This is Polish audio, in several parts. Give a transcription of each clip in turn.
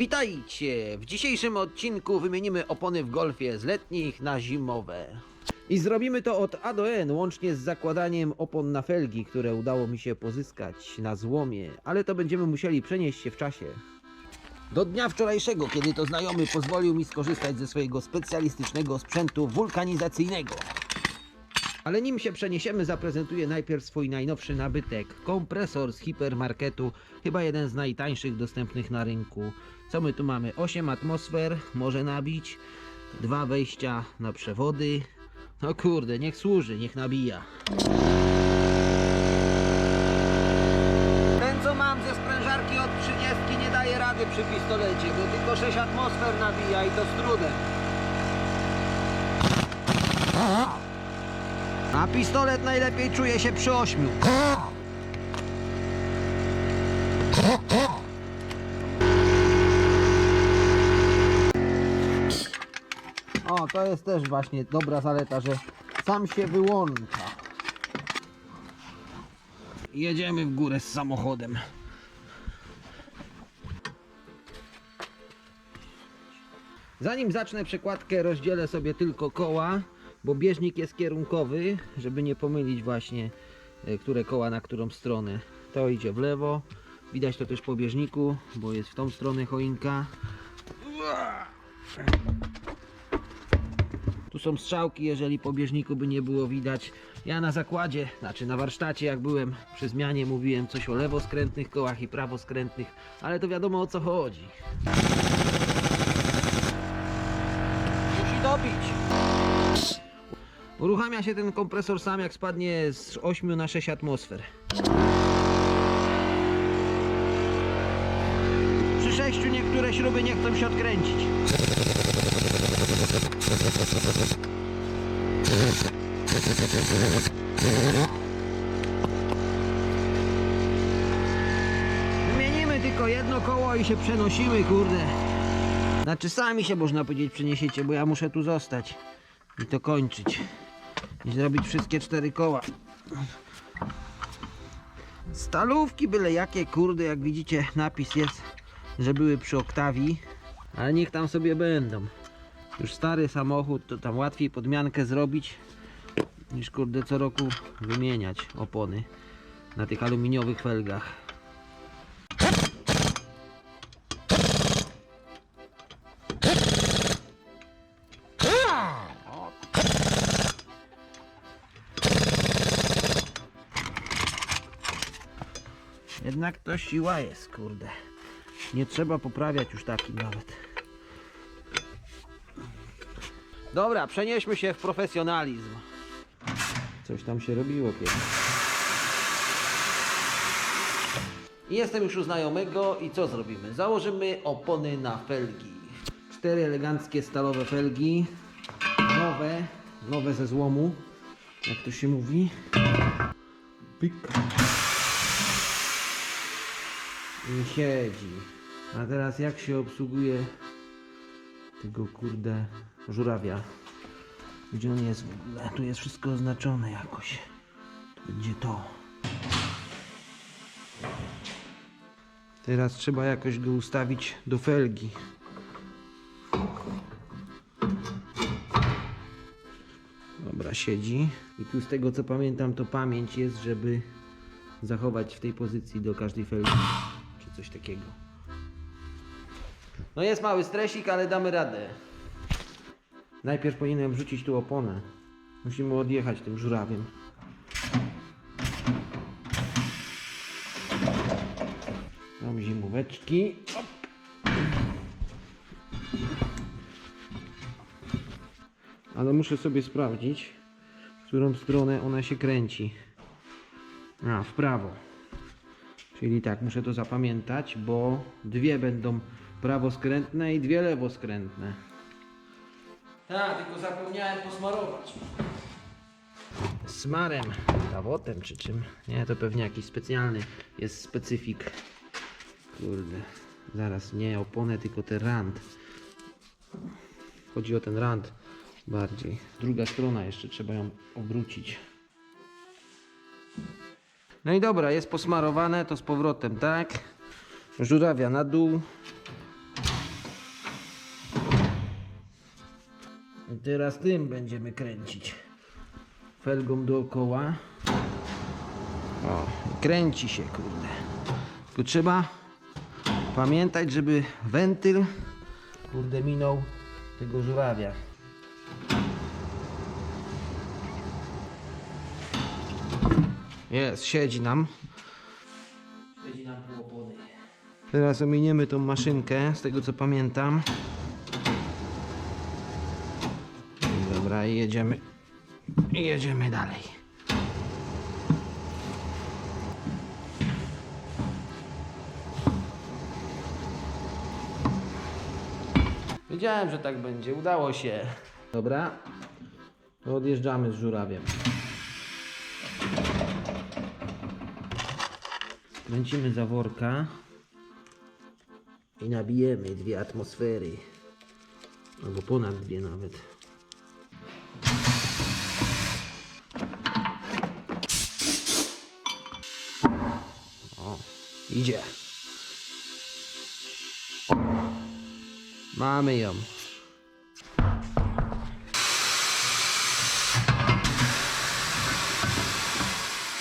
Witajcie! W dzisiejszym odcinku wymienimy opony w golfie z letnich na zimowe. I zrobimy to od A do N, łącznie z zakładaniem opon na felgi, które udało mi się pozyskać na złomie, ale to będziemy musieli przenieść się w czasie. Do dnia wczorajszego, kiedy to znajomy pozwolił mi skorzystać ze swojego specjalistycznego sprzętu wulkanizacyjnego. Ale nim się przeniesiemy, zaprezentuję najpierw swój najnowszy nabytek. Kompresor z hipermarketu, chyba jeden z najtańszych dostępnych na rynku. Co my tu mamy? 8 atmosfer, może nabić, dwa wejścia na przewody. No kurde, niech służy, niech nabija. Ten co mam ze sprężarki od 30 nie daje rady przy pistolecie, bo tylko 6 atmosfer nabija i to z trudem. A pistolet najlepiej czuje się przy ośmiu. O, to jest też właśnie dobra zaleta, że sam się wyłącza. Jedziemy w górę z samochodem. Zanim zacznę przekładkę, rozdzielę sobie tylko koła, bo bieżnik jest kierunkowy, żeby nie pomylić właśnie, e, które koła na którą stronę. To idzie w lewo, widać to też po bieżniku, bo jest w tą stronę choinka. Tu są strzałki, jeżeli po bieżniku by nie było widać. Ja na zakładzie, znaczy na warsztacie jak byłem przy zmianie mówiłem coś o lewoskrętnych kołach i prawoskrętnych, ale to wiadomo o co chodzi. Musi dobić. Uruchamia się ten kompresor sam jak spadnie z 8 na 6 atmosfer. Przy 6 niektóre śruby nie chcą się odkręcić. Zmienimy tylko jedno koło i się przenosimy, kurde. Znaczy sami się można powiedzieć przeniesiecie, bo ja muszę tu zostać i to kończyć. I zrobić wszystkie cztery koła. Stalówki byle jakie, kurde, jak widzicie napis jest, że były przy oktawii, ale niech tam sobie będą. Już stary samochód, to tam łatwiej podmiankę zrobić niż kurde co roku wymieniać opony na tych aluminiowych felgach. Jednak to siła jest, kurde. Nie trzeba poprawiać już takim nawet. Dobra, przenieśmy się w profesjonalizm. Coś tam się robiło kiedyś. Jestem już u znajomego i co zrobimy? Założymy opony na felgi. Cztery eleganckie stalowe felgi. Nowe, nowe ze złomu. Jak to się mówi? Pik. Siedzi. A teraz jak się obsługuje tego kurde żurawia? Gdzie on jest w ogóle? Tu jest wszystko oznaczone jakoś. Tu będzie to. Teraz trzeba jakoś go ustawić do felgi. Dobra, siedzi. I tu z tego co pamiętam, to pamięć jest, żeby zachować w tej pozycji do każdej felgi, czy coś takiego. No jest mały stresik, ale damy radę. Najpierw powinienem wrzucić tu oponę. Musimy odjechać tym żurawiem. Mam zimóweczki. Ale muszę sobie sprawdzić, w którą stronę ona się kręci. A, w prawo. Czyli tak, muszę to zapamiętać, bo dwie będą prawoskrętne i dwie lewoskrętne. Tak, tylko zapomniałem posmarować. Smarem, dawotem czy czym? Nie, to pewnie jakiś specjalny jest specyfik. Kurde, zaraz nie oponę, tylko ten rand. Chodzi o ten rand bardziej. Druga strona jeszcze trzeba ją obrócić. No i dobra, jest posmarowane, to z powrotem, tak? Żurawia na dół. I teraz tym będziemy kręcić. Felgą dookoła. O, kręci się, kurde. Tylko trzeba pamiętać, żeby wentyl, kurde, minął tego żurawia. Jest, siedzi nam. Siedzi nam opony. Teraz ominiemy tą maszynkę, z tego co pamiętam. Dobra, i jedziemy. I jedziemy dalej. Wiedziałem, że tak będzie. Udało się. Dobra. Odjeżdżamy z żurawiem. Kręcimy zaworka i nabijemy dwie atmosfery. Albo ponad dwie nawet. O, idzie. Mamy ją.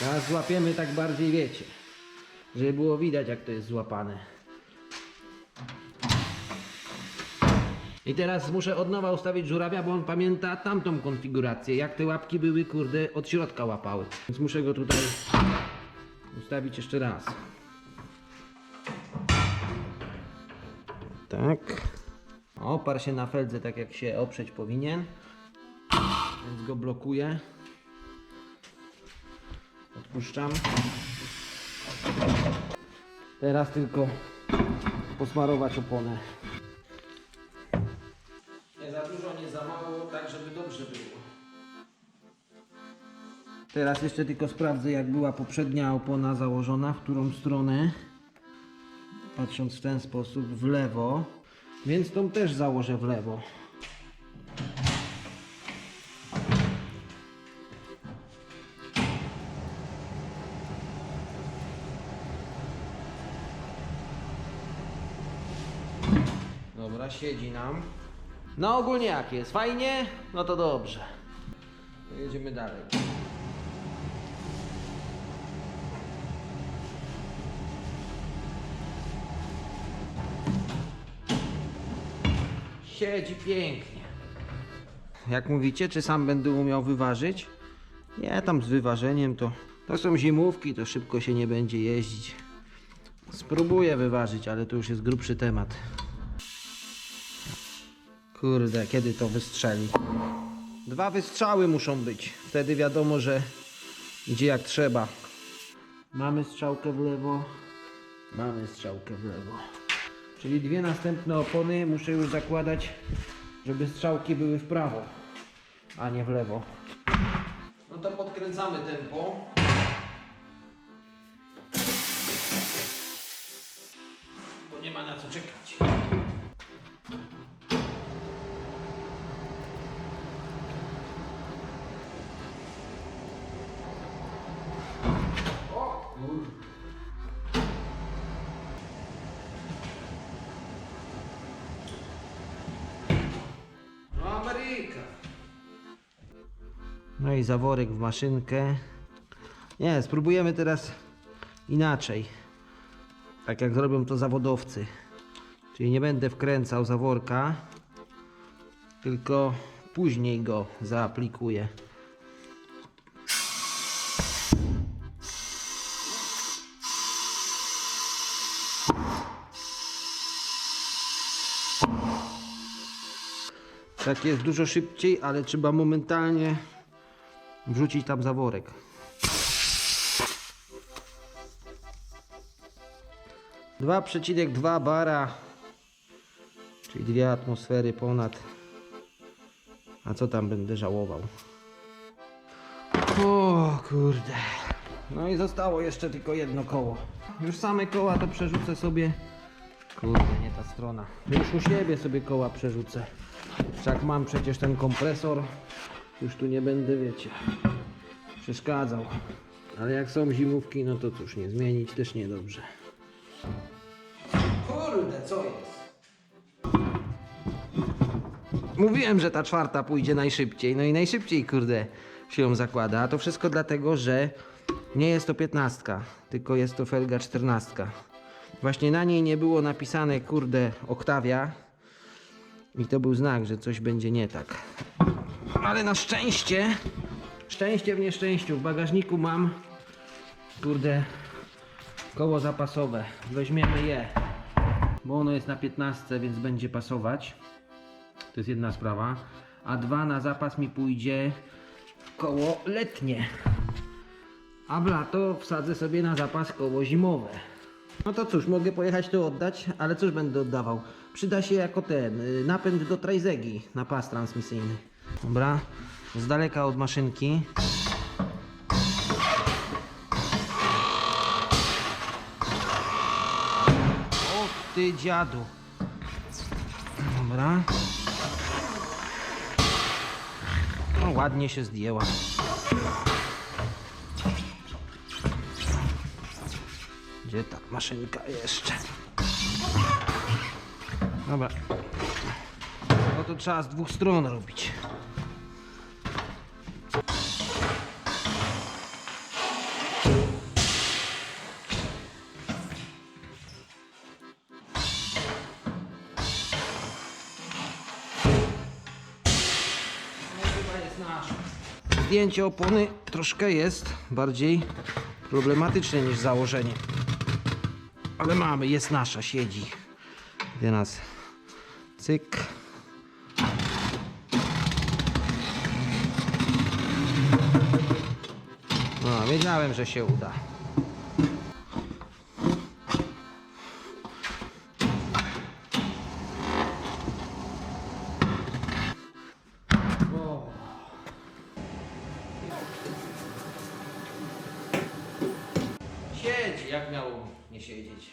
Teraz złapiemy tak bardziej, wiecie, żeby było widać jak to jest złapane. I teraz muszę od nowa ustawić żurawia, bo on pamięta tamtą konfigurację, jak te łapki były, kurde, od środka łapały. Więc muszę go tutaj ustawić jeszcze raz. Tak. Oparł się na feldze tak jak się oprzeć powinien. Więc go blokuję. Odpuszczam. Teraz tylko posmarować oponę. Nie za dużo, nie za mało, tak żeby dobrze było. Teraz jeszcze tylko sprawdzę jak była poprzednia opona założona, w którą stronę. Patrząc w ten sposób w lewo. Więc tą też założę w lewo. Dobra, siedzi nam. No ogólnie jak jest? Fajnie? No to dobrze. Jedziemy dalej. Siedzi pięknie. Jak mówicie, czy sam będę umiał wyważyć? Nie, tam z wyważeniem to... To są zimówki, to szybko się nie będzie jeździć. Spróbuję wyważyć, ale to już jest grubszy temat. Kurde, kiedy to wystrzeli? Dwa wystrzały muszą być. Wtedy wiadomo, że idzie jak trzeba. Mamy strzałkę w lewo. Mamy strzałkę w lewo. Czyli dwie następne opony muszę już zakładać, żeby strzałki były w prawo, a nie w lewo. No to podkręcamy tempo. Bo nie ma na co czekać. No i zaworek w maszynkę. Nie, spróbujemy teraz inaczej. Tak jak zrobią to zawodowcy. Czyli nie będę wkręcał zaworka, tylko później go zaaplikuję. Tak jest dużo szybciej, ale trzeba momentalnie wrzucić tam zaworek. Dwa przecinek dwa bara, czyli dwie atmosfery ponad. A co tam będę żałował? O kurde. No i zostało jeszcze tylko jedno koło. Już same koła to przerzucę sobie. Kurde, nie ta strona. Już u siebie sobie koła przerzucę. Wszak mam przecież ten kompresor. Już tu nie będę, wiecie, przeszkadzał. Ale jak są zimówki, no to cóż, nie zmienić też niedobrze. Kurde, co jest? Mówiłem, że ta czwarta pójdzie najszybciej. No i najszybciej, kurde, się ją zakłada. A to wszystko dlatego, że nie jest to piętnastka, tylko jest to felga czternastka. Właśnie na niej nie było napisane, kurde, oktawia. I to był znak, że coś będzie nie tak. Ale na szczęście, szczęście w nieszczęściu, w bagażniku mam, kurde, koło zapasowe. Weźmiemy je, bo ono jest na 15, więc będzie pasować. To jest jedna sprawa. A dwa na zapas mi pójdzie koło letnie. A w lato wsadzę sobie na zapas koło zimowe. No to cóż, mogę pojechać to oddać, ale cóż będę oddawał? Przyda się jako ten y, napęd do trajzegi na pas transmisyjny. Dobra, z daleka od maszynki. O ty dziadu. Dobra. No ładnie się zdjęła. Gdzie ta maszynka jeszcze? Dobra. No to trzeba z dwóch stron robić. Zdjęcie opony troszkę jest bardziej problematyczne niż założenie. Ale mamy, jest nasza, siedzi. Gdzie nas? Cyk. No, wiedziałem, że się uda. Siedzieć.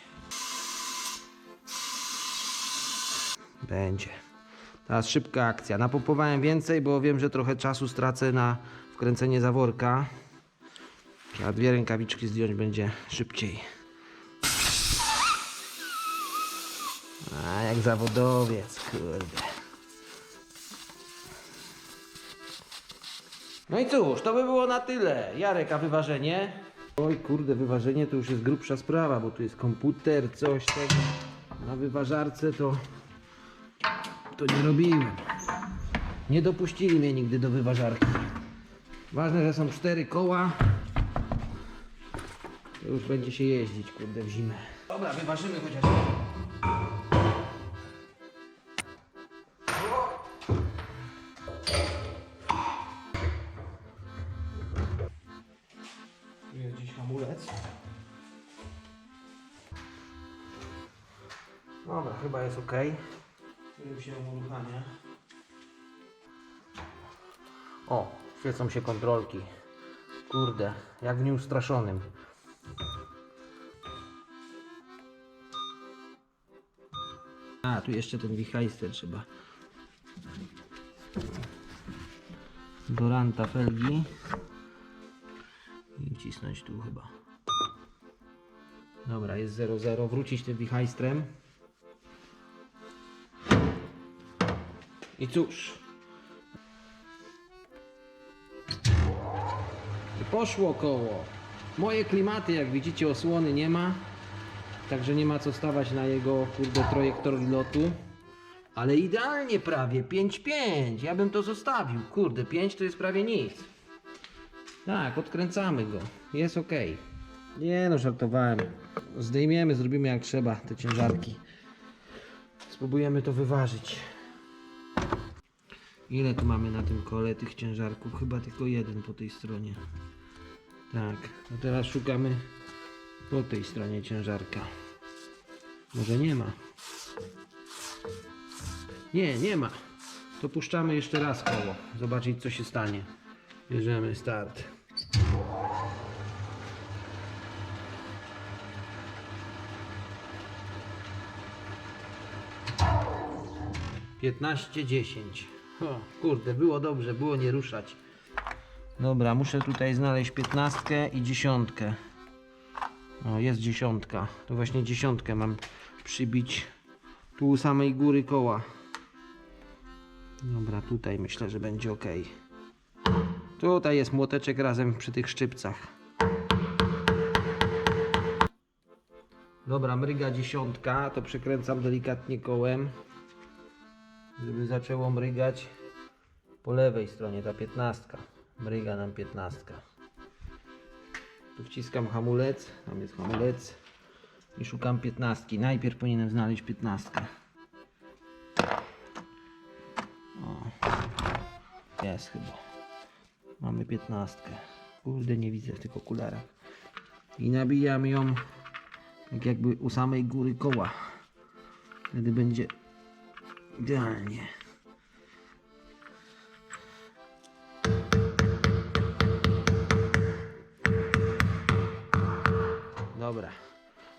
Będzie. Teraz szybka akcja. Napompowałem więcej, bo wiem, że trochę czasu stracę na wkręcenie zaworka. A dwie rękawiczki zdjąć będzie szybciej. A jak zawodowiec, kurde. No i cóż, to by było na tyle. Jarek, a wyważenie? Oj kurde, wyważenie to już jest grubsza sprawa, bo tu jest komputer, coś tego. Na wyważarce to to nie robiłem. Nie dopuścili mnie nigdy do wyważarki. Ważne, że są cztery koła. Już będzie się jeździć, kurde, w zimę. Dobra, wyważymy chociaż. Już się uruchamia. O, świecą się kontrolki. Kurde, jak w nieustraszonym. A, tu jeszcze ten wichajster trzeba. Do ranta felgi. I wcisnąć tu chyba. Dobra, jest 0,0. Wrócić tym wichajstrem. I cóż. Poszło koło. Moje klimaty, jak widzicie, osłony nie ma. Także nie ma co stawać na jego kurde trajektorii lotu. Ale idealnie prawie 5-5. Ja bym to zostawił. Kurde, 5 to jest prawie nic. Tak, odkręcamy go. Jest ok. Nie no, żartowałem. Zdejmiemy, zrobimy jak trzeba te ciężarki. Spróbujemy to wyważyć. Ile tu mamy na tym kole tych ciężarków? Chyba tylko jeden po tej stronie. Tak, a teraz szukamy po tej stronie ciężarka. Może nie ma. Nie, nie ma. To puszczamy jeszcze raz koło. Zobaczyć co się stanie. Bierzemy start. Piętnaście dziesięć. O, kurde, było dobrze, było nie ruszać. Dobra, muszę tutaj znaleźć piętnastkę i dziesiątkę. O, jest dziesiątka. To właśnie dziesiątkę mam przybić tu u samej góry koła. Dobra, tutaj myślę, że będzie ok. Tutaj jest młoteczek razem przy tych szczypcach. Dobra, mryga dziesiątka, to przekręcam delikatnie kołem, żeby zaczęło mrygać po lewej stronie, ta piętnastka. Mryga nam piętnastka. Tu wciskam hamulec, tam jest hamulec i szukam piętnastki. Najpierw powinienem znaleźć piętnastkę. O, jest chyba. Mamy piętnastkę. Kurde, nie widzę w tych okularach. I nabijam ją tak jakby u samej góry koła. Wtedy będzie idealnie. Dobra.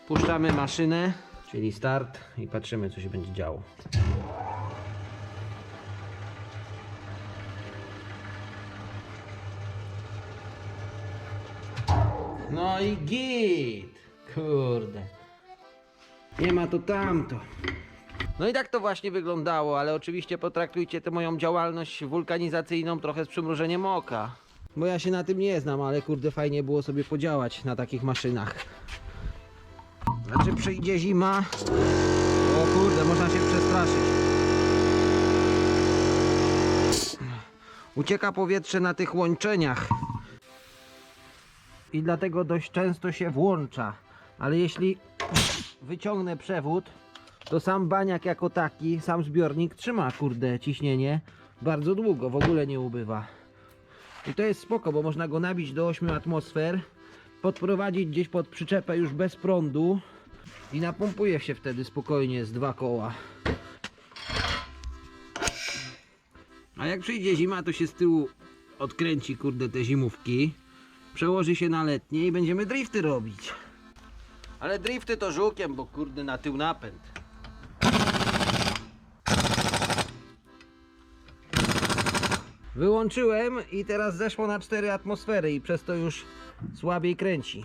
Puszczamy maszynę, czyli start i patrzymy co się będzie działo. No i git! Kurde. Nie ma to tamto. No i tak to właśnie wyglądało, ale oczywiście potraktujcie tę moją działalność wulkanizacyjną trochę z przymrużeniem oka. Bo ja się na tym nie znam, ale kurde fajnie było sobie podziałać na takich maszynach. Znaczy przyjdzie zima. O kurde, można się przestraszyć. Ucieka powietrze na tych łączeniach. I dlatego dość często się włącza. Ale jeśli wyciągnę przewód, to sam baniak jako taki, sam zbiornik trzyma kurde ciśnienie bardzo długo, w ogóle nie ubywa. I to jest spoko, bo można go nabić do 8 atmosfer, podprowadzić gdzieś pod przyczepę już bez prądu i napompuje się wtedy spokojnie z dwa koła. A jak przyjdzie zima, to się z tyłu odkręci kurde te zimówki, przełoży się na letnie i będziemy drifty robić. Ale drifty to żukiem, bo kurde na tył napęd. Wyłączyłem i teraz zeszło na 4 atmosfery i przez to już słabiej kręci.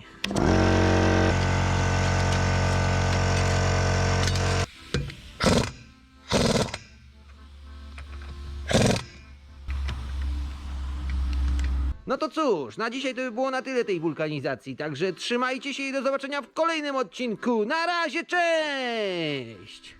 No to cóż, na dzisiaj to by było na tyle tej wulkanizacji, także trzymajcie się i do zobaczenia w kolejnym odcinku. Na razie, cześć!